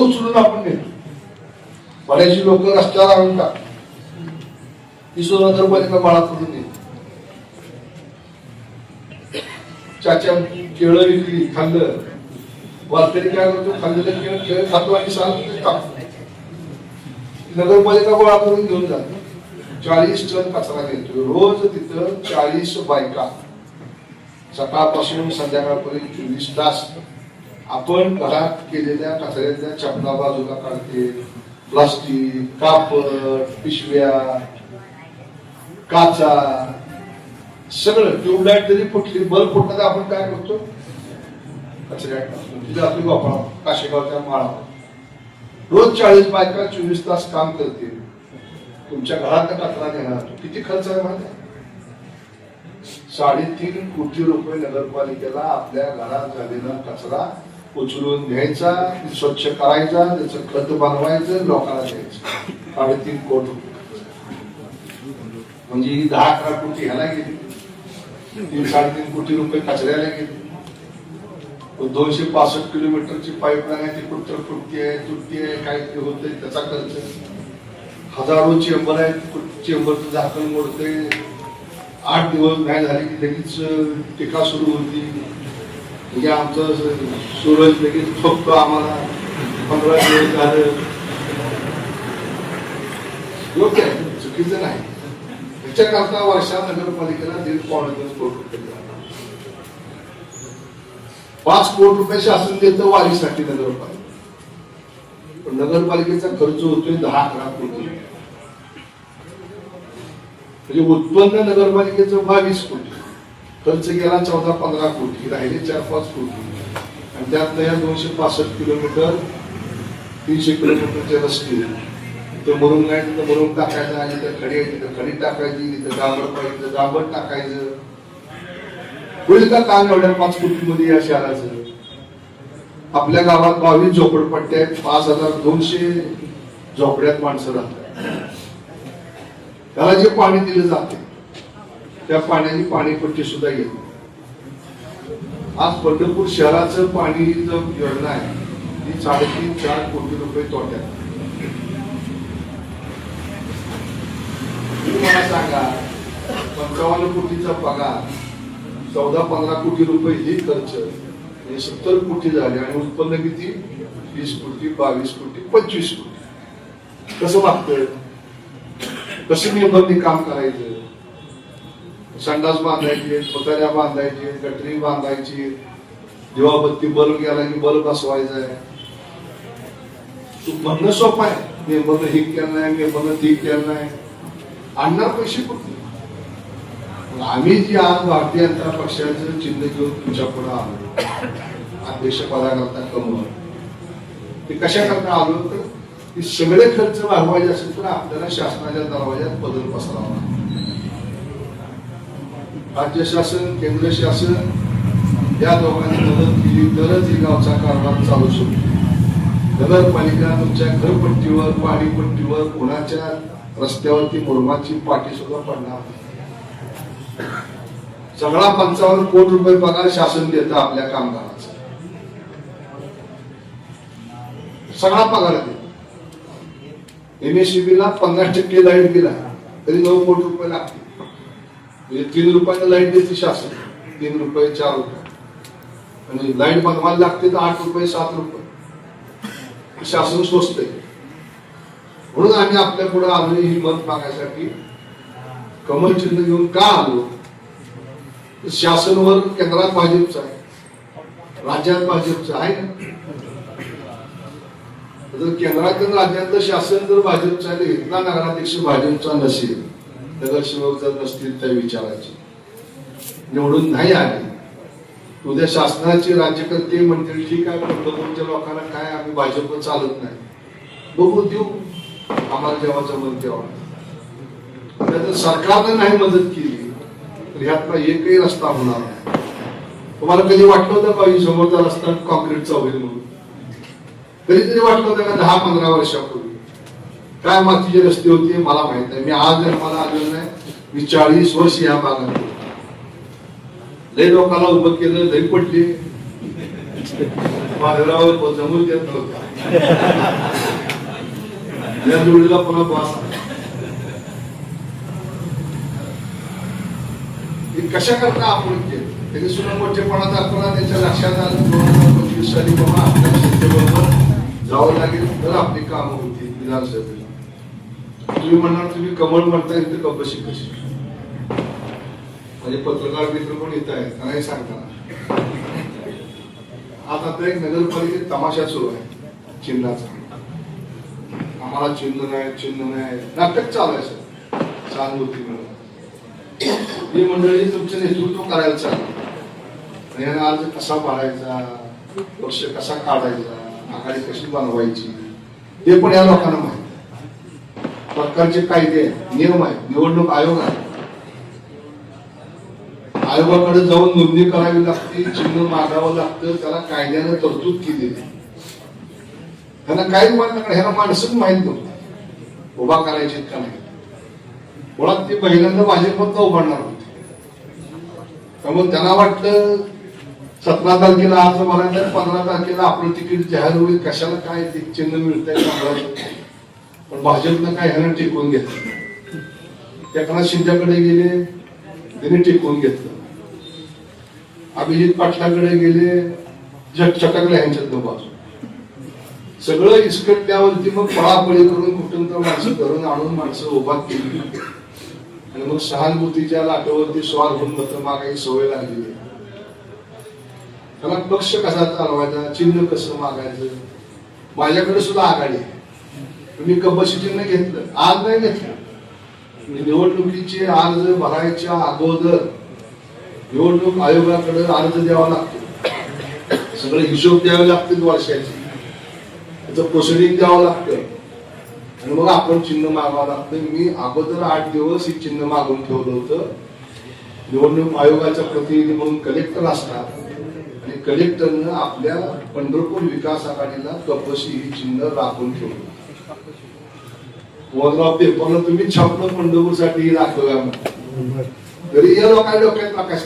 रोज सोडून आपण नेतो. बऱ्याचशी लोक रस्त्यावर आणून टाक ती सुद्धा नगरपालिका बाळा करून नेते चाच्या केळं विकली खाल्लं. वारकरी काय करतो? खाल्लेलं केळं केळं खातो आणि सांगतो टाकतो नगरपालिका गोळा करून घेऊन जातो. चाळीस टन कचरा घेतो रोज तिथं चाळीस बायका. सकाळपासून संध्याकाळपर्यंत चोवीस तास आपण घरात केलेल्या कचऱ्याच्या चपला बाजूला काढते. प्लास्टिक कापड पिशव्या काचा सगळं. ट्यूबलाईट जरी फुटली बल्ब फुटला तर आपण काय करतो? कचऱ्यात तिथे आपली वापरा. काशेगावच्या माळा रोज चाळीस बायका चोवीस तास काम करते. तुमच्या घरात कचरा घेणार किती खर्च आहे माहिती साडेतीन कोटी रुपये नगरपालिकेला आपल्या घरात झालेला कचरा उचलून घ्यायचा स्वच्छ करायचा त्याचं खत बनवायचं लोकांना द्यायचं. साडेतीन कोटी म्हणजे दहा अकरा कोटी ह्याला गेली. तीन साडेतीन कोटी रुपये कचऱ्याला गेले. दोनशे पासष्ट किलोमीटरची पाईपलाईन आहे ती कुठं फुटती आहे तुटती आहे काय ते होतंय त्याचा खर्च. हजारो चेंबर आहेत चेंबरचं झाकण मोडते आठ दिवस नाही झाले की लगेच टीका सुरू होती. म्हणजे आमचं सूरज लगेच फक्त आम्हाला पंधरा दिवस झालं. योग्य आहे चुकीचं नाही. याच्याकरता वर्षा नगरपालिकेला दीड पावणे दोन कोटी रुपये पाच कोटी रुपये शासन देतं वारीसाठी नगरपालिका पण नगरपालिकेचा खर्च होतोय दहा अकरा कोटी. म्हणजे उत्पन्न नगरपालिकेचं बावीस कोटी. खर्च गेला चौदा पंधरा कोटी राहिले चार पाच कोटी आणि त्यात या दोनशे पासष्ट किलोमीटर तीनशे किलोमीटरचे रस्ते. तिथं मरून नाही तिथं मरून टाकायचं आणि तिथं खडी आहे तिथं खडी टाकायची तिथं डांबर पाहिजे तिथं डांबर टाकायचं. होईल का काम एवढ्या पाच कोटीमध्ये या शहराचं आपल्या गावात बावीस झोपडपट्ट्या आहेत पाच हजार दोनशे झोपड्यात माणसं राहतात. त्याला जे पाणी दिलं जाते त्या पाण्याची पाणीपट्टी सुद्धा येत आज पंढरपूर शहराचं पाणी जर योजना आहे ती साडेतीन चार कोटी रुपये तोट्यात. तुम्ही मला सांगा पंचावन्न कोटीचा पगार चौदा पंधरा कोटी रुपये ही खर्च हे सत्तर कोटी झाले आणि उत्पन्न किती? वीस कोटी बावीस कोटी पंचवीस कोटी. कसं मागतंय कसं निर्बंधी काम करायचं? संडास बांधायचे पतऱ्या बांधायचे गटरी बांधायची. दिवाबत्ती बल्ब गेला की बल्ब बसवायचा आहे तू म्हणणं सोपं आहे. मी म्हणणं हे केलं नाही मी म्हणणं ती केलं नाही. आणणार पैसे कुठे आम्ही जी आज भारतीय जनता पक्षाचं चिन्ह घेऊन तुमच्यापुढे आलो. अध्यक्ष पदाकरता कमवलं ते कशा करता आलो तर सगळे खर्च भागवायचे असेल तर आपल्याला शासनाच्या दरवाज्यात बदल पसरावा लागतो. राज्य शासन केंद्र शासन या दोघांनी मदत केली तरच ही गावचा कारभार चालू शकतो. नगरपालिका तुमच्या घरपट्टीवर पाणीपट्टीवर कोणाच्या रस्त्यावरती मुरमाची पाठी सुद्धा पडणार सगळा पंचावन्न कोटी रुपये पगार शासन देतं आपल्या कामगाराचा. सगळा पगार देत. एमएससीबीला पन्नास टक्के लाइट गेला तरी नऊ कोटी रुपये लागतील. म्हणजे तीन रुपयाला लाइट देते शासन. तीन रुपये चार रुपये. आणि लाइट बनवायला लागते तर आठ रुपये सात रुपये. शासन स्वस्त आहे म्हणून आम्ही आपल्या पुढे आलो ही मत मागायसाठी कमल चिन्ह घेऊन का आलो? शासनवर केंद्रात भाजपचं आहे. राज्यात भाजपचं आहे. ना जर केंद्रात राज्यातलं शासन जर भाजपचं आहे तर इथला नगराध्यक्ष भाजपचा नसेल. नगरसेवक जर नसतील त्या विचारायचे. निवडून नाही आले. उद्या शासनाचे राज्यकर्ते म्हणतील ठीक आहे पंढरपूरच्या लोकांना काय आम्ही भाजप चालत नाही? बघू देऊ. आम्हाला जेव्हा जमल तेव्हा. आता जर सरकारने नाही मदत केली. तर ह्यातला एकही रस्ता होणार नाही. तुम्हाला कधी वाटलं होतं का समोरचा रस्ता कॉन्क्रीटचा होईल म्हणून? कधीतरी वाटलं होतं का दहा पंधरा वर्षापूर्वी? काय मातीचे रस्ते होते मला माहीत नाही. मी आज जन्माला आलेलो नाही. मी चाळीस वर्ष या भागात लय लोकांना उभं केलं लय पडले. माझ्यावर जमून देत नव्हतं. या जोडीला पुन्हा बॉस कशा करता आपण केलं त्याने सुद्धा मोठेपणा दाखवला त्याच्या लक्षात आलं. दोन हजार पंचवीस साली बाबा आपल्या जनतेबरोबर जावं लागेल तर आपली कामं होती विधानसभेत तुम्ही म्हणणार तुम्ही कमळ म्हणताय तर कपशी कशी म्हणजे पत्रकार मित्र पण येत आहेत नाही सांगताना आज आता एक नगरपालिकेत तमाशा सुरू आहे चिन्हाचा. आम्हाला चिन्ह नाही चिन्ह नाही. नाटक चालू आहे सर. सहानुभूती मिळून ही मंडळी तुमचं नेतृत्व करायला चाललं आणि अर्ज कसा भरायचा पक्ष कसा काढायचा आघाडी कशी बनवायची हे पण या लोकांना माहिती. सरकारचे कायदे आहेत नियम आहेत निवडणूक आयोग आहे. आयोगाकडे जाऊन नोंदणी करावी लागते चिन्ह मागावं लागतं त्याला कायद्यानं तरतूद केली त्यांना काही माहीत ह्याला माणसं नव्हतं. उभा करायचे का नाही? मुळात ते पहिल्यांदा भाजपत उभारणार होते. त्यामुळे त्यांना वाटलं सतरा तारखेला आज मला पंधरा तारखेला आपलं तिकीट जाहीर होईल कशाला काय ते चिन्ह मिळतंय पण भाजपनं काय ह्यानं टिकवून घेतलं एकनाथ शिंदेकडे गेले त्यांनी टिकवून घेतलं अभिजित पाटलाकडे गेले जग चटकले ह्यांच्यातनं बाजू सगळं इसकटल्यावरती मग पळापळी करून कुठून तर माणसं घरून आणून माणसं उभा केली. आणि मग सहानुभूतीच्या लाटेवरती स्वार होऊन मत मागायची सवय लागली. त्याला पक्ष कसा चालवायचा चिन्ह कसं मागायचं? माझ्याकडे सुद्धा आघाडी आहे. मी कबशी चिन्ह घेतलं आज नाही घेतलं. म्हणजे निवडणुकीचे अर्ज भरायच्या अगोदर निवडणूक आयोगाकडे अर्ज द्यावा लागतो. सगळे हिशोब द्यावे लागतील वर्षाचे. त्याचं प्रोसिडिंग द्यावं लागतं. आणि मग आपण चिन्ह मागावं लागतं. मी अगोदर आठ दिवस ही चिन्ह मागून ठेवलं होतं. निवडणूक आयोगाचा प्रतिनिधी म्हणून कलेक्टर असतात. आणि कलेक्टरनं आपल्या पंढरपूर विकास आघाडीला कपशी ही चिन्ह राखून ठेवलं. मोजराव पेपरला तुम्ही छापलं पंढरपूरसाठी म्हणून. तरी या लोकांच्या डोक्यात प्रकाश.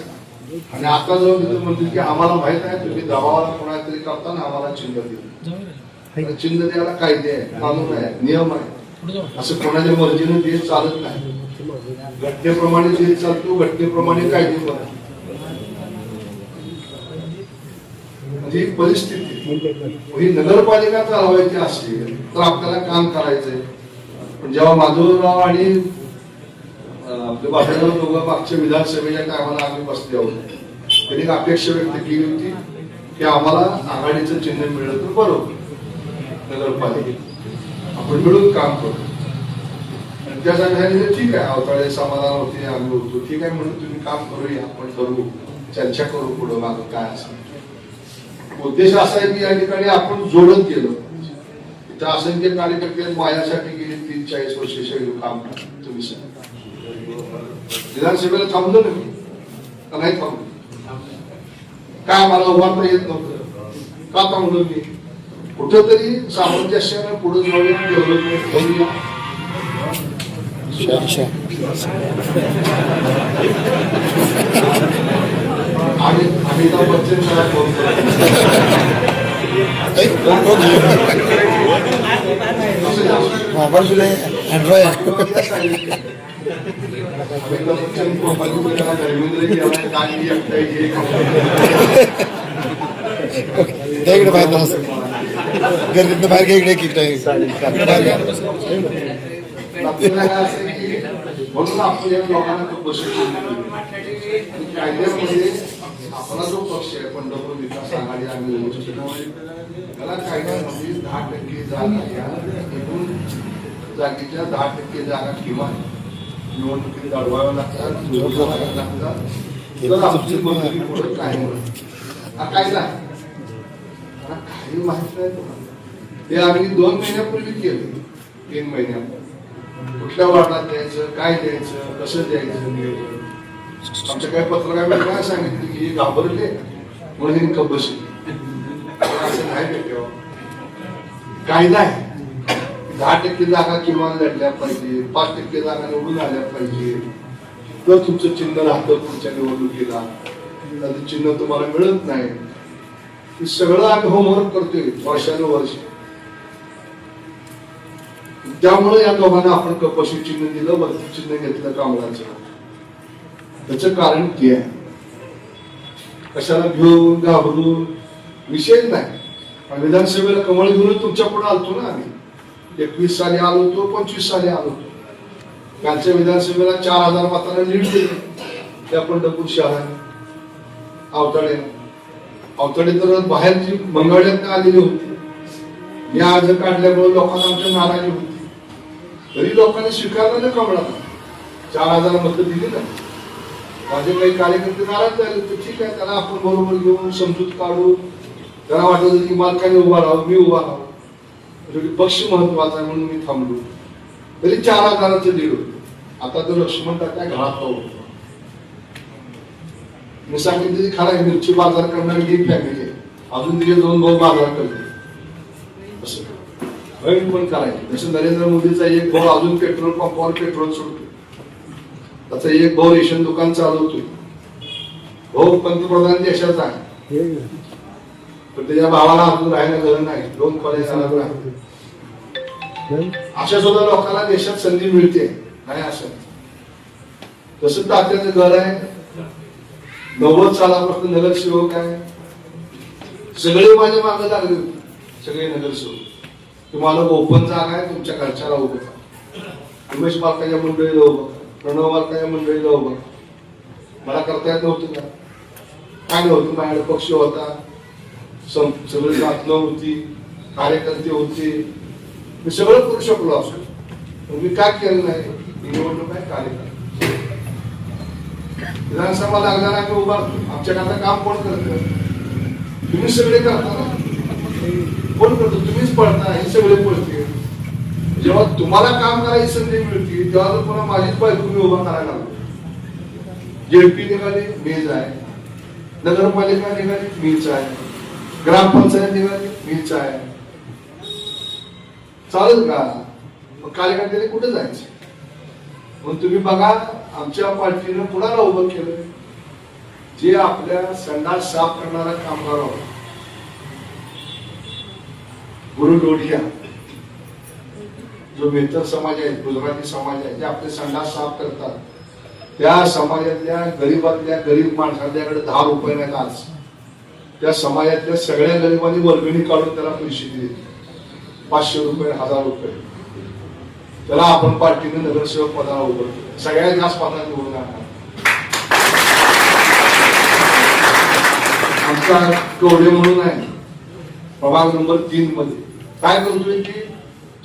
आणि आता जाऊन तिथे म्हणतील की आम्हाला माहीत आहे तुम्ही दबावाला कोणातरी करताना आम्हाला चिन्ह दिलं चिन्ह द्यायला कायदे आहे कानून आहे नियम आहे असं कोणाच्या मर्जीने देश चालत नाही. घटनेप्रमाणे देश चालतो घटनेप्रमाणे कायदे बनतो म्हणजे ही परिस्थिती ही नगरपालिका चालवायची असेल तर आपल्याला काम करायचंय. पण जेव्हा माधवराव आणि आपले बाबाराव दोघं मागच्या विधानसभेच्या टायमाला आम्ही बसले आहोत त्यांनी एक अपेक्षा व्यक्त केली होती की आम्हाला आघाडीचं चिन्ह मिळलं तर बरोबर. नगरपालिकेत. आपण मिळून काम करू. आणि त्या ठीक आहे अवताळे समाधान होते आम्ही होतो. ठीक आहे म्हणून तुम्ही काम करूया आपण करू. चर्चा करू पुढं मागं काय असेल. उद्देश असा आहे की या ठिकाणी आपण जोडत गेलो. इथं असंख्य कार्यकर्ते माझ्यासाठी गेली चाळीस वर्ष शैली काम तुम्ही विधानसभेला थांबलो ना मी का नाही थांबलो? काय मला उभारता येत नव्हतं. का थांबलो मी कुठंतरी सामंजस्यानं पुढे जाऊया डेव्हलपमेंट करूया. आणि अमिताभ बच्चन फोन मोबाईल तुला अँड्रॉइड हे इकडे बाहेर नमस्ते गर्दीतनं बाहेर घ्या इकडे किट आहे म्हणून आपण या लोकांना तो पक्ष आणि कायद्यामध्ये आपला जो पक्ष आहे पंढरपूर विकास आघाडी आम्ही त्याला कायद्यामध्ये दहा टक्के जागा या एकूण जागेच्या दहा टक्के जागा किमान निवडणुकीत अडवाव्या लागतात निवडणुका लागतात. तर आमची मंजुरी पुढे काय हा कायदा. काही माहीत नाही ते आम्ही दोन महिन्यापूर्वी केलं. तीन महिन्यापूर्वी. कुठल्या वार्डात द्यायचं काय द्यायचं कसं द्यायचं नियोजन? आमच्या काही पत्रकारांनी काय सांगितलं? की हे घाबरले म्हणून हे बसले. असं नाही भेटावं कायदा आहे दहा टक्के जागा किमान लढल्या पाहिजे पाच टक्के जागा निवडून आल्या पाहिजे. तर तुमचं चिन्ह राहतं पुढच्या निवडणुकीला चिन्ह तुम्हाला मिळत नाही. सगळं आम्ही होमवर्क करतोय वर्षानुवर्ष. त्यामुळे या दोघांना आपण कपाशी चिन्ह दिलं वरती चिन्ह घेतलं कमळाचं त्याचं कारण ते आहे. कशाला घेऊन घाबरून? विषयच नाही. विधानसभेला कमळ घेऊन तुमच्यापुढे आलतो ना आम्ही. एकवीस साली आलो होतो पंचवीस साली आलो होतो. कालच्या विधानसभेला चार हजार मतांना लीड दिली. त्या पंढरपूर शहराने. अवताडे. अवताडे तर बाहेरची मंगळ्यात आलेली होती. या अर्ज काढल्यामुळे लोकांना आमच्या नाराजी होती. तरी लोकांनी स्वीकारलं ना कमळाला चार हजार मतं दिली ना. माझे काही कार्यकर्ते नाराज झाले तर ठीक आहे त्याला आपण बरोबर घेऊन समजूत काढू त्याला वाटत की मालकाने उभा राहावं मी उभा राहावं. म्हणजे पक्ष महत्त्वाचा आहे म्हणून मी थांबलो. तरी चार हजाराचं दीड होतं. आता तर लक्ष्मण काय घरात होतो मी सांगितलं की खरा मिरची बाजार करणारी ही. फॅमिली आहे अजून तिथे दोन भाऊ बाजार करते होईल पण करायचं. जसं नरेंद्र मोदीचा एक भाऊ अजून पेट्रोल पंपावर पेट्रोल सोडतो त्याचा एक भाऊ रेशन दुकान चालवतोय. भाऊ पंतप्रधान देशाचा आहे. पण त्याच्या भावाला अजून राहायला घर नाही. दोन कॉलेज अशा सुद्धा लोकांना देशात संधी मिळते. नाही असं. तसं तात्याचं घर आहे. नव्वद सालापासून नगरसेवक आहे. सगळे माझ्या मागे लागले सगळे नगरसेवक. तुम्हाला ओपन जागा आहे तुमच्या घरच्याला उभं उमेश बालकाच्या मंडळीला उभं प्रणव बालकाच्या मंडळीला उभं मला करता येत नव्हतं का? काय नव्हतं माझ्याकडे पक्ष होता. सम- सगळी साधनं होती कार्यकर्ते होते. मी सगळं करू शकलो असं. मी काय केलं नाही? निवडणूक आहे कार्यकर्ता. विधानसभा लागणार आम्ही उभारतो. आमच्या आता काम कोण करत? तुम्ही सगळे करता ना? कोण करतो तुम्हीच पळता हे सगळे पळते जेव्हा तुम्हाला काम करायची संधी मिळते तेव्हा तर पुन्हा माझीच बायको तुम्ही उभा करायला लागलो. जेडपी निघाली मीच आहे. नगरपालिका निघाली मीच आहे. ग्रामपंचायत निघाली मीच आहे. चालेल का? मग कार्यकर्त्याने कुठे जायचं? मग तुम्ही बघा आमच्या पार्टीनं कुणाला उभं केलं? जे आपल्या संडास साफ करणारा कामगार होता. गुरु डोढिया जो मेहतर समाज आहे गुजराती समाज आहे जे आपले संडास साफ करतात त्या समाजातल्या गरीबातल्या गरीब माणसांच्याकडे दहा रुपये नाहीत आज. त्या समाजातल्या सगळ्या गरिबांनी वर्गणी काढून त्याला पैसे दिले. पाचशे रुपये हजार रुपये. त्याला आपण पार्टीने नगरसेवक पदाला उभं केलं. सगळ्यात जास्त पदाला निवडून आणणार. आमचा टोळे म्हणून आहे. प्रभाग नंबर तीन मध्ये. काय करतोय की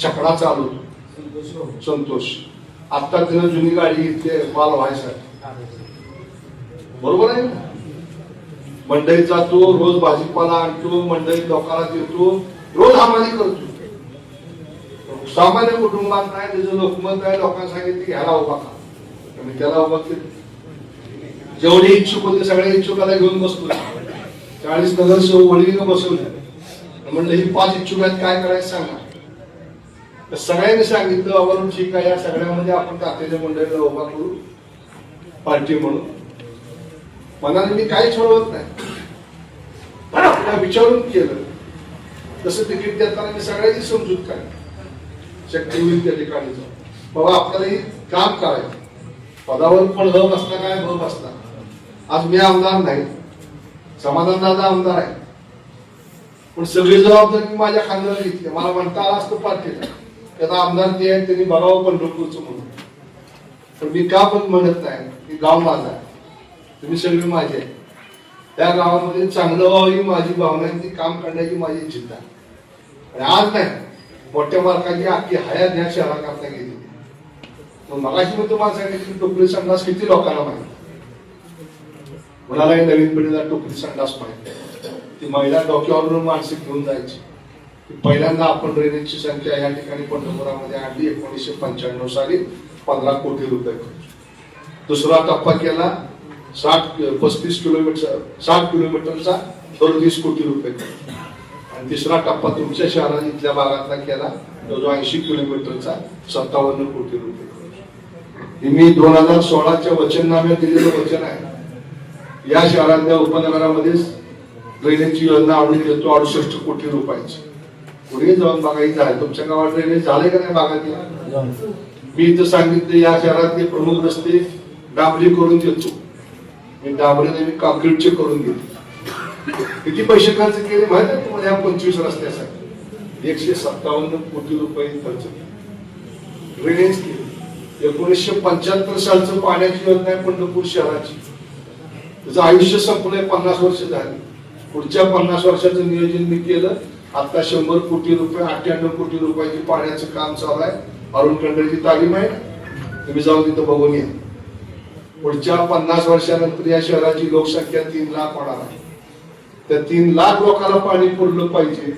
छकडा चालवतो संतोष. आता तिनं जुनी गाडी इथे माल व्हायसाठी. बरोबर आहे ना? मंडईत जातो रोज भाजीपाला आणतो मंडईत लोकांना देतो रोज हमाली करतो. सामान्य कुटुंबात नाही त्याचं लोकमत आहे लोकांना सांगितलं की ह्याला उभा का मी त्याला उभा केलं. जेवढे इच्छुक होते सगळ्या इच्छुकाला घेऊन बसतो चाळीस नगरसेवक वडील बसवले. म्हणलं ही पाच इच्छुक आहेत काय करायचं सांगा? तर सगळ्यांनी सांगितलं अवरून ठीक आहे या सगळ्यामध्ये आपण तात्याच्या मंडळीला उभा करू पार्टी म्हणून. मनाने मी काही ठरवत नाही. पण आपल्याला विचारून केलं. तसं तिकीट देताना मी सगळ्यांची समजूत काय शक्य होईल त्या ठिकाणी जाऊन. बाबा आपल्याला हे काम करायचं. पदावर पण ह बसला काय? भ बसला आज मी आमदार नाही. समाधान दादा आमदार आहे. पण सगळी जबाबदारी मी माझ्या खांद्यावर घेतली. मला म्हणता आला असतो पार्टीला त्याचा आमदार ते आहे त्यांनी बघावं पंढरपूरचं म्हणून. पण मी का पण म्हणत नाही? की गाव माझा आहे. तुम्ही सगळे माझे आहे. त्या गावामध्ये चांगलं व्हावं ही माझी भावना आहे ती काम करण्याची माझी इच्छिता आहे. आणि आज नाही. मोठ्या मार्काची आखी हयात ह्या शहराकरता गेली. मग मगाशी मी तुम्हाला सांगितलं की टोपली संडास किती लोकांना माहिती? मुलालाही नवीन पिढीला टोपली संडास माहिती ती महिला डोक्यावरून मानसिक घेऊन जायची. पहिल्यांदा आपण ड्रेनेजची संख्या या ठिकाणी पंढरपुरामध्ये आणली एकोणीसशे पंच्याण्णव साली पंधरा कोटी रुपये दुसरा टप्पा केला साठ पस्तीस किलोमीटर साठ किलोमीटरचा अडतीस कोटी रुपये आणि तिसरा टप्पा तुमच्या शहरात इथल्या भागातला केला तो जो ऐंशी किलोमीटरचा सत्तावन्न कोटी रुपये हे मी दोन हजार सोळाच्या वचननाम्यात दिलेलं वचन आहे. या शहरातल्या उपनगरामध्ये ड्रेनेजची योजना आणून देतो अडुसष्ट कोटी रुपयाची. पुढे जाऊन बघायचं आहे. तुमच्या गावात ड्रेनेज झाले का नाही भागात मी इथं सांगितलं या शहरातले प्रमुख रस्ते डांबरी करून देतो. मी डांबरीने मी कॉन्क्रीटचे करून देतो. किती पैसे खर्च केले माहिती आहे तुम्हाला या पंचवीस रस्त्यासाठी? एकशे सत्तावन्न कोटी रुपये खर्च केले. ड्रेनेज केले. एकोणीसशे पंच्याहत्तर सालचं पाण्याची योजना आहे पंढरपूर शहराची. त्याचं आयुष्य संपलंय पन्नास वर्ष झाली. पुढच्या पन्नास वर्षाचं नियोजन मी केलं. आता शंभर कोटी रुपये अठ्ठ्याण्णव कोटी रुपयाची पाण्याचं काम चालू आहे. अरुण खंडरेची तालीम आहे. तुम्ही जाऊन तिथं बघून या. पुढच्या पन्नास वर्षानंतर या शहराची लोकसंख्या तीन लाख होणार आहे. त्या तीन लाख लोकांना पाणी पुरलं पाहिजे.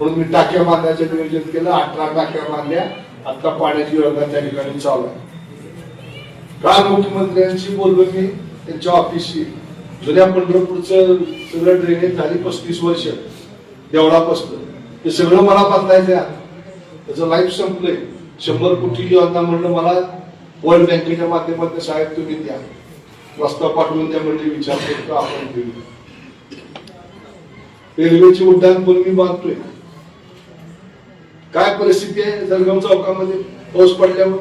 म्हणून मी टाक्या बांधण्याचं नियोजन केलं. अठरा टाक्या बांधल्या. आता पाण्याची योजना त्या ठिकाणी चालू आहे. काल मुख्यमंत्र्यांशी बोललो मी. त्यांच्या ऑफिसशी जुन्या पंढरपूरचं सगळं ड्रेनेज झाली पस्तीस वर्ष देवळापासून. ते सगळं मला बदलायचं आहे. त्याचं लाईफ संपलंय. शंभर कोटी योजना म्हणलं मला वर्ल्ड बँकेच्या माध्यमातून साहेब तुम्ही द्या. रस्ता पाठवून द्या म्हणजे विचार करतो आपण देऊ रेल्वेची उड्डाण पण मी बांधतोय काय परिस्थिती आहे? जळगाव चौकामध्ये पाऊस पडल्यावर?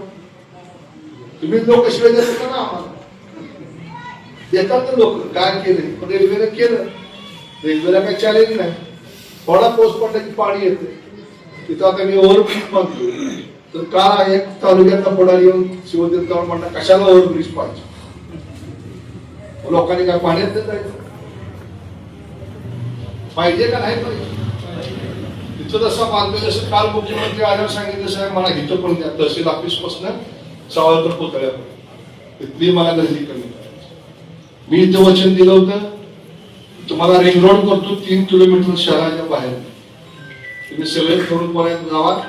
तुम्ही लोक शिवाय देतात ना आम्हाला. येतात तर लोक. काय केले? पण रेल्वेनं केलं. रेल्वेला काही चॅलेंज नाही. थोडा पोस्ट पडला की पाणी येते. तिथं आता मी ओव्हरब्रिज बांधतो तर का एक तालुक्यातला पुढारी येऊन शिवतीर्थ जाऊन कशाला ओव्हरब्रिज पाहिजे? लोकांनी काय पाण्यात नाही जायचं पाहिजे का नाही पाहिजे? तिथं जसं बांधलं जसं काल मुख्यमंत्री आल्यावर सांगितलं साहेब मला इथं पण द्या. तहसील ऑफिसपासून सावरकर पुतळ्यावर. इथली मला गर्दी कमी मी इथं वचन दिलं होतं. तुम्हाला रिंग रोड करतो तीन किलोमीटर शहराच्या बाहेर. तुम्ही सगळे तरुणपर्यंत गावात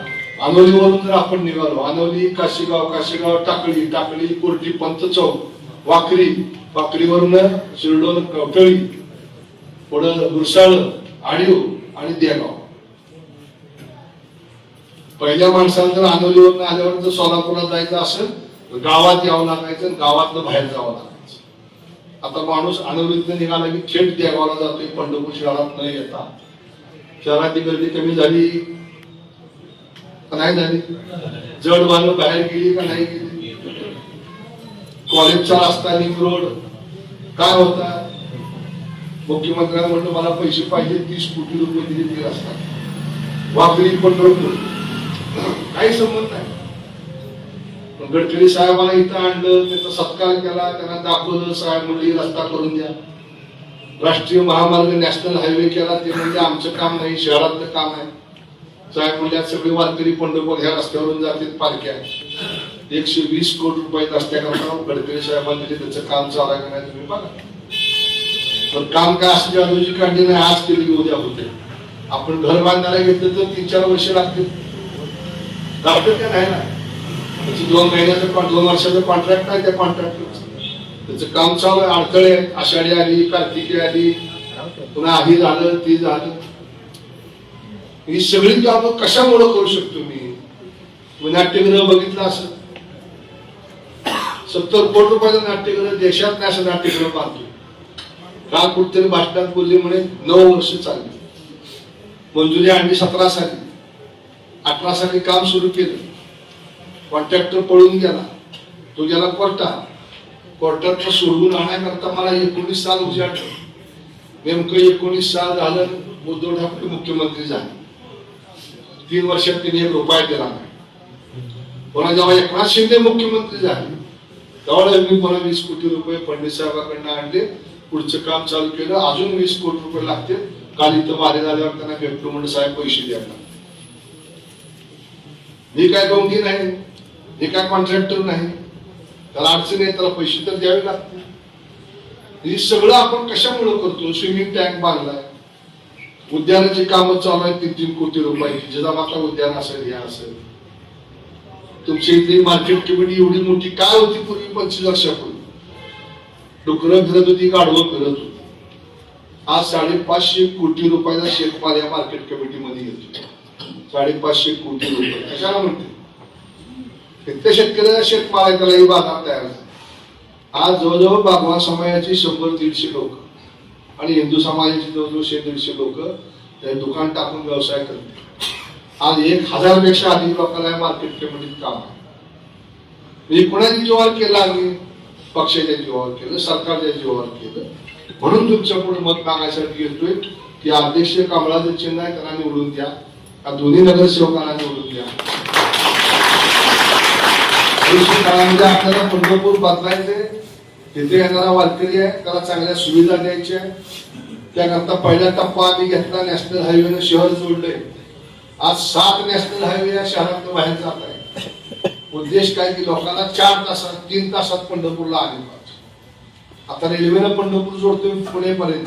आनोलीवरून जर आपण निघालो आनोली काशीगाव काशीगाव टाकळी टाकळी कोर्टी पंत चौक वाकरी वाकरीवरून शिरडोन कवटळी पुढं गुरसाळ आडिओ आणि देगाव. पहिल्या माणसाला जर आनोलीवरून आल्यावर जर सोलापूरला जायचं असेल गावात यावं लागायचं गावातनं बाहेर जावं लागायचं. आता माणूस अनवृत्त निघाला की थेट देगावला जातोय पंढरपूर शहरात न येता. शहरातली गर्दी कमी झाली. का नाही झाली. जड वाहनं बाहेर गेली का नाही गेली? कॉलेजचा रस्ता लिंक रोड. काय होता? मुख्यमंत्र्यांना म्हणलं मला पैसे पाहिजे तीस कोटी रुपये दिले ते रस्ता वाकडी पंढरपूर. काही संबंध नाही. गडकरी साहेबाला इथं आणलं त्याचा सत्कार केला त्यांना दाखवलं साहेब म्हणजे रस्ता करून द्या. राष्ट्रीय महामार्ग नॅशनल हायवे केला ते म्हणजे आमचं काम नाही शहरातलं काम आहे. साहेब म्हणजे सगळे वारकरी पंढरपूर ह्या रस्त्यावरून जातील पालख्या. एकशे वीस कोटी रुपये रस्त्याकरता गडकरी साहेबांनी त्याचं काम चालू आहे का नाही तुम्ही बघा. पण काम काय असं जादूची काढली नाही आज केली उद्या होते. आपण घर बांधायला घेतलं तर तीन चार वर्ष लागतील. लागतील का नाही ना? त्याची दोन महिन्याचं दोन वर्षाचं कॉन्ट्रॅक्ट आहे त्या कॉन्ट्रॅक्ट त्याचं काम चालू आहे अडथळे आषाढी आली कार्तिकी आली पुन्हा आधी झालं ती झालं. ही सगळी काम कशामुळे करू शकतो मी? नाट्यगृह बघितलं असं सत्तर कोटी रुपयाचं नाट्यगृह देशात नाही असं नाट्यगृह बांधतो का कुठतरी भाषणात बोलली म्हणे नऊ वर्ष चालली. मंजुरी आणली सतरा साली. अठरा साली काम सुरू केलं. कॉन्ट्रॅक्टर पळून गेला. तो गेला कोर्टात. कोर्टात सोडवून आणण्याकरता मला एकोणीस साल उजाडलं नेमकं एकोणीस साल झालं उद्धव ठाकरे मुख्यमंत्री झाले. तीन वर्षात त्यांनी एक रुपया दिला नाही. पुन्हा जेव्हा एकनाथ शिंदे मुख्यमंत्री झाले तेव्हा मी पुन्हा वीस कोटी रुपये पंडित साहेबांकडनं आणले पुढचं काम चालू केलं अजून वीस कोटी रुपये लागतील काल इथं मारे झाल्यावर त्यांना भेटलो म्हणून साहेब पैसे द्यायला मी काय गवंगी नाही. हे काय कॉन्ट्रॅक्टर नाही. त्याला अडचण आहे त्याला पैसे तर द्यावे लागतील. हे सगळं आपण कशामुळे करतो? स्विमिंग टँक बांधलाय. उद्यानाची कामं चालू आहेत तीन तीन कोटी रुपयाची. जिजामाता उद्यान असेल हे असेल. तुमची इथली मार्केट कमिटी एवढी मोठी काय होती पूर्वी? पंचवीस वर्षापूर्वी. डुकरं फिरत होती गाढवं फिरत होती. आज साडेपाचशे कोटी रुपयाचा शेतमाल या मार्केट कमिटीमध्ये येतो साडेपाचशे कोटी रुपये. कशाला म्हणते? त्या शेतकऱ्याला शेतमाल आहे बाजार तयार आज जवळजवळ बागवान समाजाची शंभर दीडशे लोक आणि हिंदू समाजाची जवळजवळ शे दीडशे लोक दुकान टाकून व्यवसाय करते आज एक हजारपेक्षा अधिक लोकांना या मार्केट कमिटीत काम आहे. म्हणजे कोणाच्या जीवावर केलं आम्ही पक्षाच्या जीवावर केलं सरकारच्या जीवावर केलं. म्हणून तुमच्यापुढे मत मागायसाठी येतोय की अध्यक्ष कमळाचं चिन्ह आहे त्यांना निवडून द्या. का दोन्ही नगरसेवकांना निवडून द्या? काळामध्ये आपल्याला पंढरपूर बदलायचे तिथे येणारा वारकरी आहे त्याला चांगल्या सुविधा द्यायच्या त्याकरता पहिला टप्पा आम्ही घेतला नॅशनल हायवेनं शहर जोडलंय. आज सात नॅशनल हायवे या शहरात बाहेर जात आहे उद्देश काय की लोकांना चार तासात तीन तासात पंढरपूरला आले पाहिजे. आता रेल्वेनं पंढरपूर जोडतोय पुणेपर्यंत.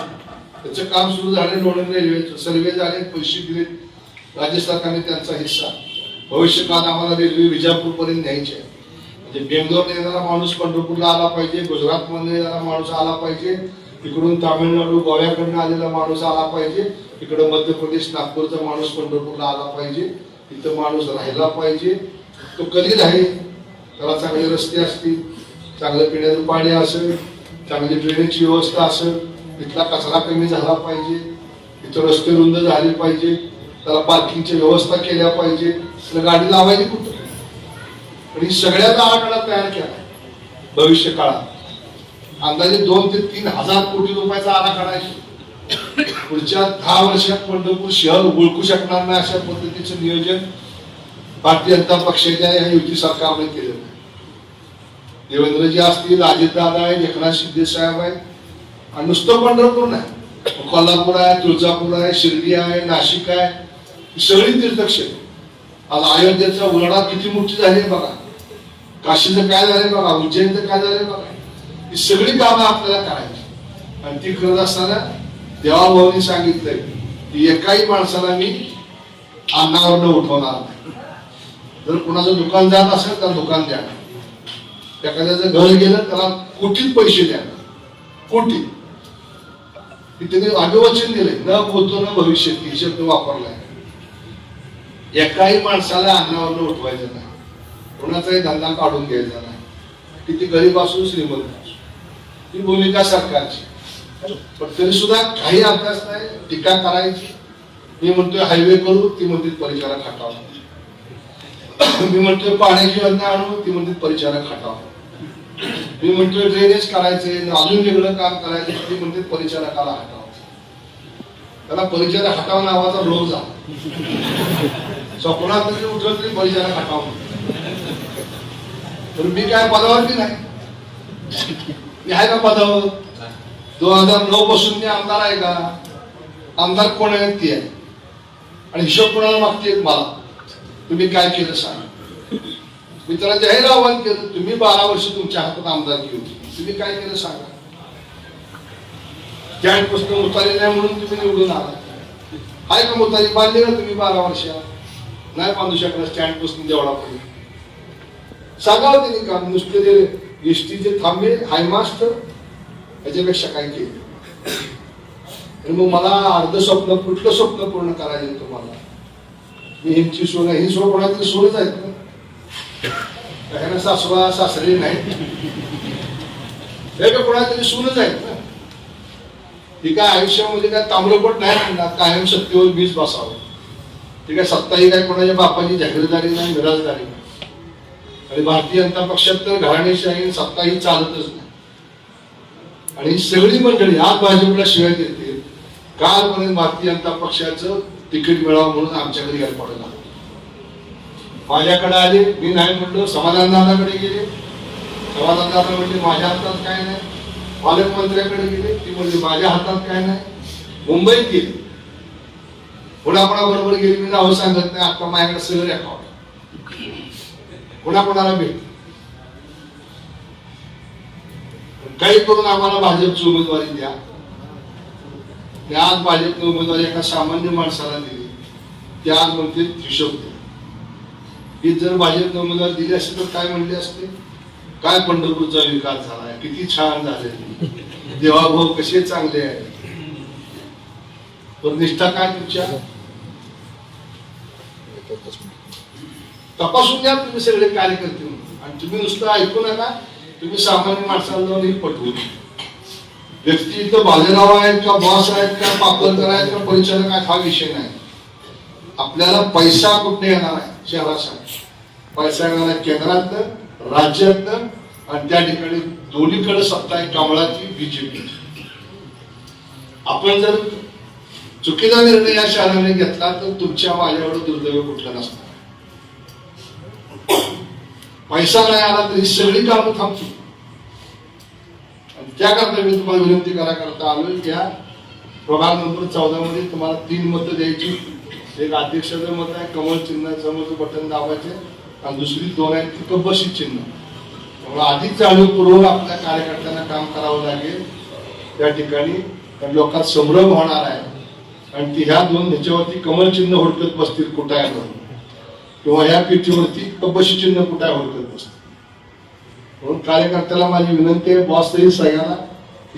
त्याचं काम सुरू झाले लोणंद रेल्वेचं. सर्वे झाले पैसे दिले राज्य सरकारने त्यांचा हिस्सा. भविष्यकाळात आम्हाला रेल्वे विजापूर पर्यंत न्यायची आहे. म्हणजे बेंगलोर येणारा माणूस पंढरपूरला आला पाहिजे गुजरात मध्ये येणारा माणूस आला पाहिजे इकडून तामिळनाडू गोव्याकडनं आलेला माणूस आला पाहिजे इकडं मध्य प्रदेश नागपूरचा माणूस पंढरपूरला आला पाहिजे इथं माणूस राहिला पाहिजे. तो कधी राहील त्याला चांगले रस्ते असतील चांगलं पिण्याचं पाणी असेल चांगली ड्रेनेजची व्यवस्था असेल तिथला कचरा कमी झाला पाहिजे इथं रस्ते रुंद झाले पाहिजे त्याला पार्किंगची व्यवस्था केल्या पाहिजे त्याला गाडी लावायची कुठं? पण ही सगळ्याचा आकडा तयार केला. भविष्य काळात. अंदाजे दोन ते तीन हजार कोटी रुपयाचा आराखडा आहे. पुढच्या दहा वर्षात पंढरपूर शहर ओळखू शकणार नाही अशा पद्धतीचं नियोजन भारतीय जनता पक्षाच्या या युती सरकारने केलेलं आहे. देवेंद्रजी असतील अजितदादा आहे एकनाथ शिंदे साहेब आहे आणि नुसतं पंढरपूर नाही. कोल्हापूर आहे तुळजापूर आहे शिर्डी आहे नाशिक आहे. सगळी तीर्थक्षेत्र. आज अयोध्येचा उलाढा किती मोठी झाली आहे बघा. काशीचं काय झालंय बघा उज्जैनचं काय झालंय बघा. ही सगळी कामं आपल्याला करायची. आणि ती करत असताना देवाभाऊनी सांगितलंय की एकाही माणसाला मी अन्नावरनं उठवणार नाही. जर कुणाचं दुकान जात असेल तर दुकान द्या. एखाद्याचं घर गेलं त्याला कोटीत पैसे द्या. कोटी की त्याने अभिवचन दिले न होतो न भविष्य ही शब्द वापरलाय. एकाही माणसाला अन्नावरनं उठवायचं नाही. कोणाचाही धंदा काढून घ्यायचा नाही. किती गरीब असून श्रीमंत असो ही भूमिका सरकारची. पण तरी सुद्धा काही अभ्यास नाही टीका करायची. मी म्हणतोय हायवे करू ती म्हणते परिचारा खाटावं मी म्हणतोय पाण्याची योजना आणू ती म्हणते परिचारा खाटावं मी म्हणतोय ड्रेनेज करायचे अजून वेगळं काम करायचं ती म्हणते परिचारकाला हटावं. त्याला परिचारक हटाव नावाचा रोग झाला. स्वप्नात तरी उठलं तरी परिचारक हटावं तर मी काय पदावरती नाही. मी आहे का पदावर? दोन हजार नऊ पासून मी आमदार आहे का? आमदार कोण आहे? ती आहे. आणि हिशोब कोणाला मागते मला. तुम्ही काय केलं सांगा. मी त्याला जाहीर आव्हान केलं तुम्ही बारा वर्ष तुमच्या हातात आमदार होती तुम्ही काय केलं सांगा. त्या प्रश्न उतारी नाही म्हणून तुम्ही निवडून आला. आहे का मुतारी? बांधले ना तुम्ही बारा वर्षात? नाही बांधू शकणार स्टँड बसून देवळा पर्यंत सांगावं त्यांनी काम नुसते ते एसटीचे थांबे हायमास्ट याच्यापेक्षा काय केलं? आणि मग मला अर्ध स्वप्न कुठलं स्वप्न पूर्ण करायचं तुम्हाला? मी ह्यांची सोनं ही सोनं कोणाची? सोनच आहेत ना? त्याच्यानं सासवा सासरे नाही. हे का सोनच आहेत ना? ही काय आयुष्यामध्ये काय ताम्रपट नाही कायम सत्तेवर बीज बसावं. ठीक आहे सत्ता ही काय कोणाच्या बापाची जाहीरदारी नाही मिराजदारी नाही. आणि भारतीय जनता पक्षात तर घराणेशाही सत्ता ही चालतच नाही. आणि सगळी मंडळी आज भाजपला शिवाय देते. कालपर्यंत भारतीय जनता पक्षाचं तिकीट मिळावं म्हणून आमच्याकडे यायला आलं. माझ्याकडे आले मी नाही म्हणलो समाधान दादाकडे गेले. समाधान दादा माझ्या हातात काय नाही. पालकमंत्र्याकडे गेले ती म्हणजे माझ्या हातात काय नाही. मुंबईत गेले. कोणाकोणाबरोबर गेली मी नाव सांगत नाही आता माझ्याकडे सगळं रेकॉर्ड कोणाकोणाला भेट काही करून आम्हाला भाजपची उमेदवारी द्या. त्या आज भाजपने उमेदवारी एका सामान्य माणसाला दिली. त्या म्हणते हिशोब द्या. ही जर भाजपने उमेदवार दिली असते तर काय म्हणले असते? काय पंढरपूरचा विकास झालाय? किती छान झाले देवाभाऊ कसे चांगले आहे पण निष्ठा काय तुमच्या? तपासून घ्या तुम्ही सगळे कार्यकर्ते म्हणून. आणि तुम्ही नुसतं ऐकू नका तुम्ही सामान्य माणसाला जाऊन हे व्यक्ती इथं बाजीराव आहेत का बॉस आहेत का पापलकर आहेत का परिचालक आहेत हा विषय नाही. आपल्याला पैसा कुठे येणार आहे शहरासाठी? पैसा येणार आहे केंद्रातलं राज्यातलं आणि त्या ठिकाणी दोन्हीकडे सत्ता आहे कमळाची बीजेपी आपण जर चुकीचा निर्णय या शाळेने घेतला तर तुमच्या माझ्यावर दुर्दैव कुठलं नसणार. पैसा नाही आला तर ही सगळी कामं थांबतील. त्याकरता मी तुम्हाला विनंती करा करता आलो त्या प्रभाग नंबर चौदा मध्ये तुम्हाला तीन मतं द्यायची एक अध्यक्षाचं मत आहे कमळ चिन्हाचं मत बटन दाबायचे. आणि दुसरी दोन आहेत ती कब्बशी चिन्ह. त्यामुळे आधीच जाणीवपूर्वक आपल्या कार्यकर्त्यांना काम करावं लागेल. त्या ठिकाणी त्या लोकांत संभ्रम होणार आहे. आणि ती ह्या दोन ह्याच्यावरती कमल चिन्ह हुडकत बसतील कुठं आहे म्हणून किंवा ह्या पेटीवरती कब्बशी चिन्ह कुठं आहे हुडकत बसतील. म्हणून कार्यकर्त्याला माझी विनंती आहे बॉस तरी सगळ्यांना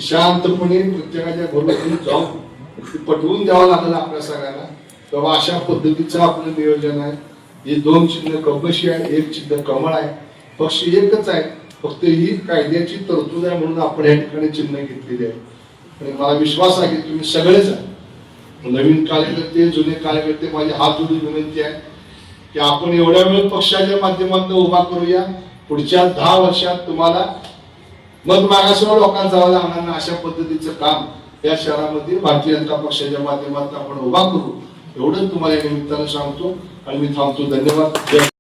शांतपणे प्रत्येकाच्या घरोघरी जाऊन पटवून द्यावं लागलं आपल्या सगळ्यांना. तेव्हा अशा पद्धतीचं आपलं नियोजन आहे. हे दोन चिन्ह कब्बशी आहे एक चिन्ह कमळ आहे. पक्ष एकच आहे. फक्त ही कायद्याची तरतूद आहे म्हणून आपण या ठिकाणी चिन्ह घेतलेली आहे. आणि मला विश्वास आहे की तुम्ही सगळेच आहे नवीन कार्यकर्ते जुने कार्यकर्ते माझी हात जोडून विनंती आहे की आपण एवढ्या वेळ पक्षाच्या माध्यमातून उभा करूया. पुढच्या दहा वर्षात तुम्हाला मग मागासवर लोकांना जावं लागणार ना अशा पद्धतीचं काम या शहरामध्ये भारतीय जनता पक्षाच्या माध्यमातून आपण उभा करू. एवढंच तुम्हाला या निमित्तानं सांगतो आणि मी थांबतो. धन्यवाद. जय